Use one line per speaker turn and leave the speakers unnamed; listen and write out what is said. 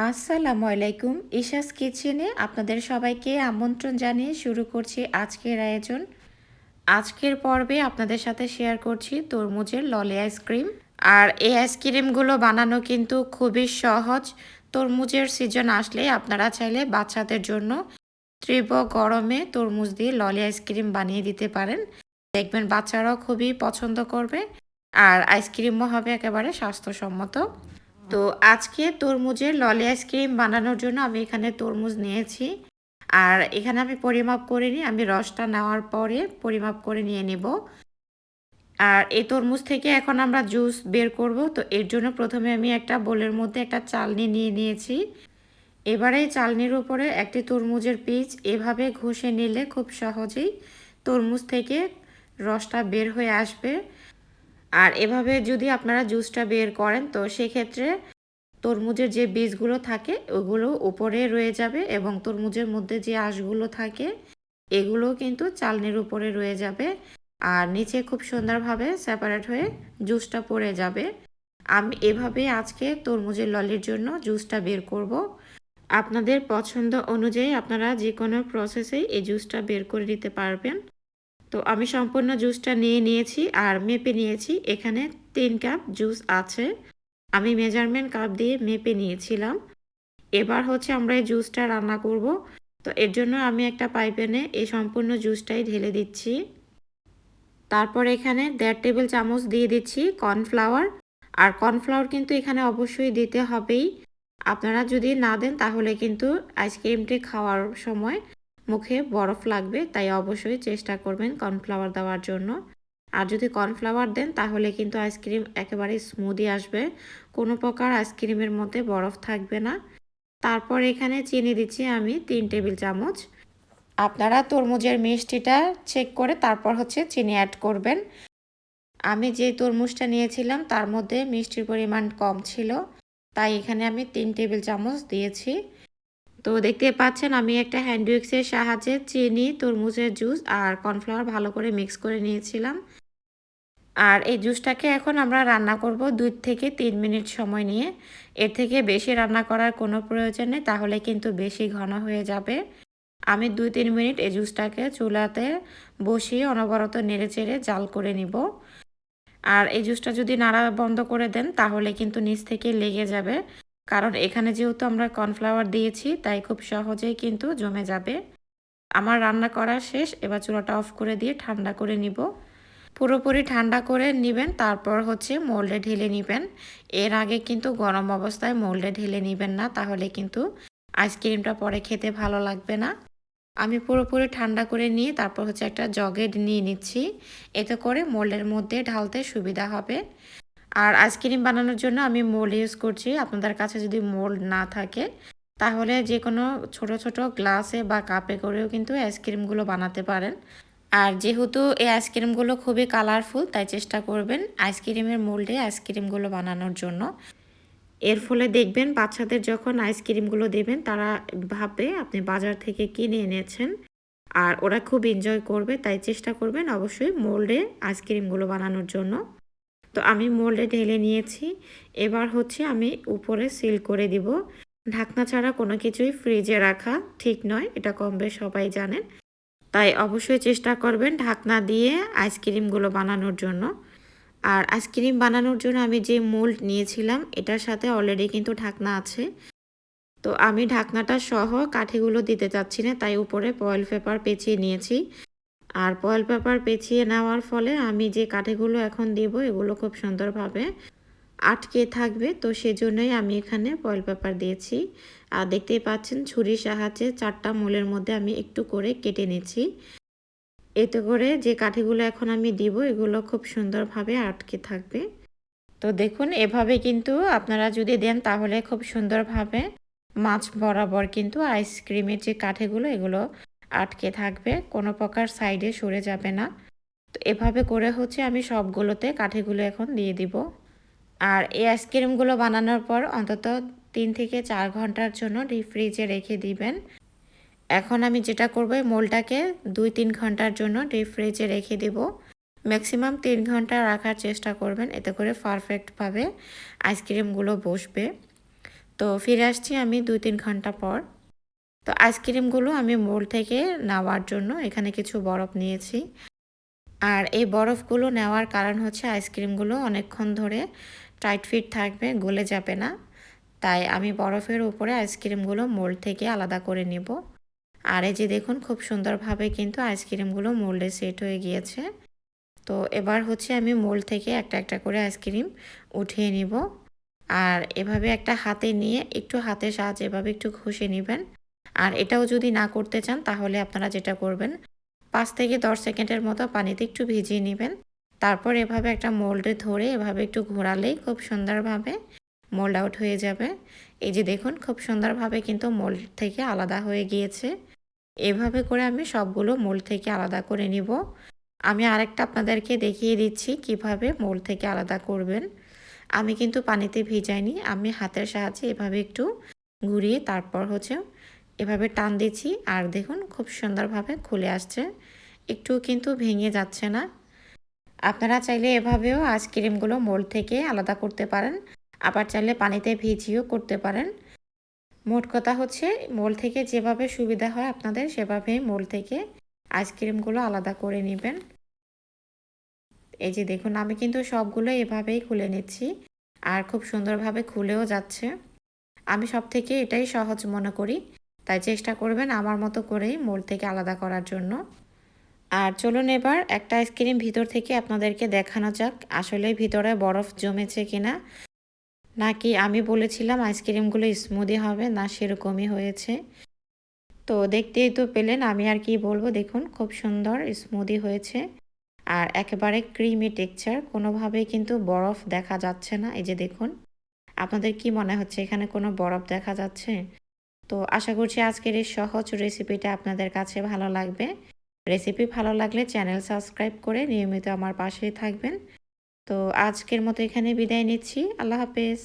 আসসালামু আলাইকুম। ইশাস কিচেনে আপনাদের সবাইকে আমন্ত্রণ জানিয়ে শুরু করছি আজকের আয়োজন। আজকের পর্বে আপনাদের সাথে শেয়ার করছি তরমুজের ললি আইসক্রিম আর এই আইসক্রিমগুলো বানানো কিন্তু খুবই সহজ। তরমুজের সিজন আসলে আপনারা চাইলে বাচ্চাদের জন্য তীব্র গরমে তরমুজ দিয়ে ললি আইসক্রিম বানিয়ে দিতে পারেন। দেখবেন বাচ্চারাও খুবই পছন্দ করবে। আর আইসক্রিমও হবে একেবারে স্বাস্থ্যসম্মত। তো আজকে তরমুজের ললি আইসক্রিম বানানোর জন্য আমি এখানে তরমুজ নিয়েছি। আর এখানে আমি পরিমাপ করে নিই আমি রসটা নেওয়ার পরে পরিমাপ করে নিয়ে নেব। আর এই তরমুজ থেকে এখন আমরা জুস বের করব। তো এর জন্য প্রথমে আমি একটা বোলের মধ্যে একটা চালনি নিয়ে নিয়েছি। এবারে চালনির উপরে একটি তরমুজের পিচ এভাবে ঘষে নিলে খুব সহজেই তরমুজ থেকে রসটা বের হয়ে আসবে। আর এভাবে যদি আপনারা জুসটা বের করেন, তো সেক্ষেত্রে তরমুজের যে বীজগুলো থাকে, ওগুলো উপরে রয়ে যাবে এবং তরমুজের মধ্যে যে আঁশগুলো থাকে, এগুলো কিন্তু চালনির উপরে রয়ে যাবে আর নিচে খুব সুন্দরভাবে সেপারেট হয়ে জুসটা পড়ে যাবে। আমি এভাবে আজকে তরমুজের ললির জন্য জুসটা বের করব। আপনাদের পছন্দ অনুযায়ী আপনারা যে কোনো প্রসেসেই এই জুসটা বের করে দিতে পারবেন। তো আমি সম্পূর্ণ জুসটা নিয়ে নিয়েছি আর মেপে নিয়েছি। এখানে তিন কাপ জুস আছে। আমি মেজারমেন্ট কাপ দিয়ে মেপে নিয়েছিলাম। এবার হচ্ছে আমরা এই জুসটা রান্না করব। তো এর জন্য আমি একটা পাইপেনে এই সম্পূর্ণ জুসটাই ঢেলে দিচ্ছি। তারপর এখানে দেড় টেবিল চামচ দিয়ে দিচ্ছি কর্নফ্লাওয়ার। আর কর্নফ্লাওয়ার কিন্তু এখানে অবশ্যই দিতে হবেই। আপনারা যদি না দেন তাহলে কিন্তু আইসক্রিমটি খাওয়ার সময় মুখে বরফ লাগবে, তাই অবশ্যই চেষ্টা করবেন কর্নফ্লাওয়ার দেওয়ার জন্য। আর যদি কর্নফ্লাওয়ার দেন, তাহলে কিন্তু আইসক্রিম একেবারে স্মুদি আসবে। কোনো প্রকার আইসক্রিমের মধ্যে বরফ থাকবে না। তারপর এখানে চিনি দিচ্ছি আমি তিন টেবিল চামচ। আপনারা তরমুজের মিষ্টিটা চেক করে তারপর হচ্ছে চিনি অ্যাড করবেন। আমি যে তরমুজটা নিয়েছিলাম, তার মধ্যে মিষ্টির পরিমাণ কম ছিল, তাই এখানে আমি তিন টেবিল চামচ দিয়েছি। তো দেখতে পাচ্ছেন আমি একটা হ্যান্ড উইক্সের সাহায্যে চিনি, তরমুজের জুস আর কর্নফ্লাওয়ার ভালো করে মিক্স করে নিয়েছিলাম। আর এই জুসটাকে এখন আমরা রান্না করব দুই থেকে তিন মিনিট সময় নিয়ে। এর থেকে বেশি রান্না করার কোনো প্রয়োজন নেই, তাহলে কিন্তু বেশি ঘন হয়ে যাবে। আমি দুই তিন মিনিট এই জুসটাকে চুলাতে বসিয়ে অনবরত নেড়ে চেড়ে জাল করে নিব। আর এই জুসটা যদি নাড়া বন্ধ করে দেন, তাহলে কিন্তু নিচ থেকে লেগে যাবে। কারণ এখানে যেহেতু আমরা কর্নফ্লাওয়ার দিয়েছি, তাই খুব সহজেই কিন্তু জমে যাবে। আমার রান্না করা শেষ, এবার চুলাটা অফ করে দিয়ে ঠান্ডা করে নিব। পুরোপুরি ঠান্ডা করে নেবেন, তারপর হচ্ছে মোল্ডে ঢেলে নেবেন। এর আগে কিন্তু গরম অবস্থায় মোল্ডে ঢেলে নেবেন না, তাহলে কিন্তু আইসক্রিমটা পরে খেতে ভালো লাগবে না। আমি পুরোপুরি ঠান্ডা করে নিয়ে তারপর হচ্ছে একটা জগে নিয়ে নিচ্ছি। এতে করে মোল্ডের মধ্যে ঢালতে সুবিধা হবে। আর আইসক্রিম বানানোর জন্য আমি মোল্ড ইউজ করছি। আপনাদের কাছে যদি মোল্ড না থাকে, তাহলে যে কোনো ছোট ছোট গ্লাসে বা কাপে করেও কিন্তু আইসক্রিমগুলো বানাতে পারেন। আর যেহেতু এই আইসক্রিমগুলো খুবই কালারফুল তাই চেষ্টা করবেন আইসক্রিমের মোল্ডে আইসক্রিমগুলো বানানোর জন্য। এর ফলে দেখবেন বাচ্চাদের যখন আইসক্রিমগুলো দেবেন, তারা ভাবে আপনি বাজার থেকে কিনে এনেছেন। আর ওরা খুব এনজয় করবে, তাই চেষ্টা করবেন অবশ্যই মোল্ডে আইসক্রিমগুলো বানানোর জন্য। তো আমি মোল্ডে ঢেলে নিয়েছি। এবার হচ্ছে আমি উপরে সিল করে দিব। ঢাকনা ছাড়া কোনো কিছুই ফ্রিজে রাখা ঠিক নয়, এটা কম বেশ সবাই জানেন। তাই অবশ্যই চেষ্টা করবেন ঢাকনা দিয়ে আইসক্রিমগুলো বানানোর জন্য। আর আইসক্রিম বানানোর জন্য আমি যে মোল্ড নিয়েছিলাম, এটার সাথে অলরেডি কিন্তু ঢাকনা আছে। তো আমি ঢাকনাটা সহ কাঠিগুলো দিতে চাচ্ছি না, তাই উপরে পয়েল পেপার পেঁচিয়ে নিয়েছি। আর পয়েল পেপার পেঁচিয়ে নেওয়ার ফলে আমি যে কাঠিগুলো এখন দিব, এগুলো খুব সুন্দরভাবে আটকে থাকবে। তো সেজন্যই আমি এখানে পয়েল পেপার দিয়েছি। আর দেখতেই পাচ্ছেন ছুরির সাহায্যে চারটা মূলের মধ্যে আমি একটু করে কেটে নিচ্ছি। এতে করে যে কাঠিগুলো এখন আমি দিব, এগুলো খুব সুন্দরভাবে আটকে থাকবে। তো দেখুন, এভাবে কিন্তু আপনারা যদি দেন, তাহলে খুব সুন্দরভাবে মাছ বরাবর কিন্তু আইসক্রিমের যে কাঠিগুলো, এগুলো আটকে থাকবে, কোনো প্রকার সাইডে সরে যাবে না। তো এভাবে করে হচ্ছে আমি সবগুলোতে কাঠিগুলো এখন দিয়ে দিব। আর এই আইসক্রিমগুলো বানানোর পর অন্তত তিন থেকে চার ঘণ্টার জন্য ডিপ ফ্রিজে রেখে দিবেন। এখন আমি যেটা করব মোলটাকে দুই তিন ঘণ্টার জন্য ডিপ ফ্রিজে রেখে দেব। ম্যাক্সিমাম তিন ঘণ্টা রাখার চেষ্টা করবেন, এতে করে পারফেক্টভাবে আইসক্রিমগুলো বসবে। তো ফিরে আসছি আমি দুই তিন ঘণ্টা পর। তো আইসক্রিমগুলো আমি মোল থেকে নেওয়ার জন্য এখানে কিছু বরফ নিয়েছি। আর এই বরফগুলো নেওয়ার কারণ হচ্ছে আইসক্রিমগুলো অনেকক্ষণ ধরে টাইট ফিট থাকবে, গলে যাবে না। তাই আমি বরফের উপরে আইসক্রিমগুলো মোল্ড থেকে আলাদা করে নেব। আর এই যে দেখুন, খুব সুন্দরভাবে কিন্তু আইসক্রিমগুলো মোল্ডে সেট হয়ে গিয়েছে। তো এবার হচ্ছে আমি মোল্ড থেকে একটা একটা করে আইসক্রিম উঠিয়ে নিব। আর এভাবে একটা হাতে নিয়ে একটু হাতের সাহায্যে এভাবে একটু ঘষে নেবেন। আর এটাও যদি না করতে চান, তাহলে আপনারা যেটা করবেন, পাঁচ থেকে দশ সেকেন্ডের মতো পানিতে একটু ভিজিয়ে নেবেন। তারপর এভাবে একটা মোল্ডে ধরে এভাবে একটু ঘোরালেই খুব সুন্দরভাবে মোল্ড আউট হয়ে যাবে। এই যে দেখুন, খুব সুন্দরভাবে কিন্তু মোল্ড থেকে আলাদা হয়ে গিয়েছে। এভাবে করে আমি সবগুলো মোল্ড থেকে আলাদা করে নিব। আমি আরেকটা আপনাদেরকে দেখিয়ে দিচ্ছি কীভাবে মোল্ড থেকে আলাদা করবেন। আমি কিন্তু পানিতে ভিজাইনি, আমি হাতের সাহায্যে এভাবে একটু ঘুরিয়ে তারপর হচ্ছে এভাবে টান দিচ্ছি আর দেখুন খুব সুন্দরভাবে খুলে আসছে। একটু কিন্তু ভেঙে যাচ্ছে না। আপনারা চাইলে এভাবেও আইসক্রিমগুলো মোল্ড থেকে আলাদা করতে পারেন। আবার চাইলে পানিতে ভিজিয়েও করতে পারেন। মোট কথা হচ্ছে, মোল থেকে যেভাবে সুবিধা হয় আপনাদের সেভাবেই মোল থেকে আইসক্রিমগুলো আলাদা করে নেবেন। এই যে দেখুন, আমি কিন্তু সবগুলো এভাবেই খুলে নিচ্ছি আর খুব সুন্দরভাবে খুলেও যাচ্ছে। আমি সব থেকে এটাই সহজ মনে করি। তাই চেষ্টা করবেন আমার মতো করেই মোল থেকে আলাদা করার জন্য। আর চলুন এবার একটা আইসক্রিম ভিতর থেকে আপনাদেরকে দেখানো যাক, আসলে ভিতরে বরফ জমেছে কিনা। নাকি আমি বলেছিলাম আইসক্রিমগুলো স্মুদি হবে, না সেরকমই হয়েছে। তো দেখতেই তো পেলেন, আমি আর কি বলব, দেখুন খুব সুন্দর স্মুদি হয়েছে। আর একেবারে ক্রিমি টেক্সচার কোনোভাবেই কিন্তু বরফ দেখা যাচ্ছে না। এই যে দেখুন, আপনাদের কি মনে হচ্ছে, এখানে কোনো বরফ দেখা যাচ্ছে? তো আশা করছি আজকের এই সহজ রেসিপিটা আপনাদের কাছে ভালো লাগবে। রেসিপি ভালো লাগলে চ্যানেল সাবস্ক্রাইব করে নিয়মিত আমার পাশেই থাকবেন। তো আজকের মতো এখানে বিদায় নিচ্ছি। আল্লাহ হাফেজ।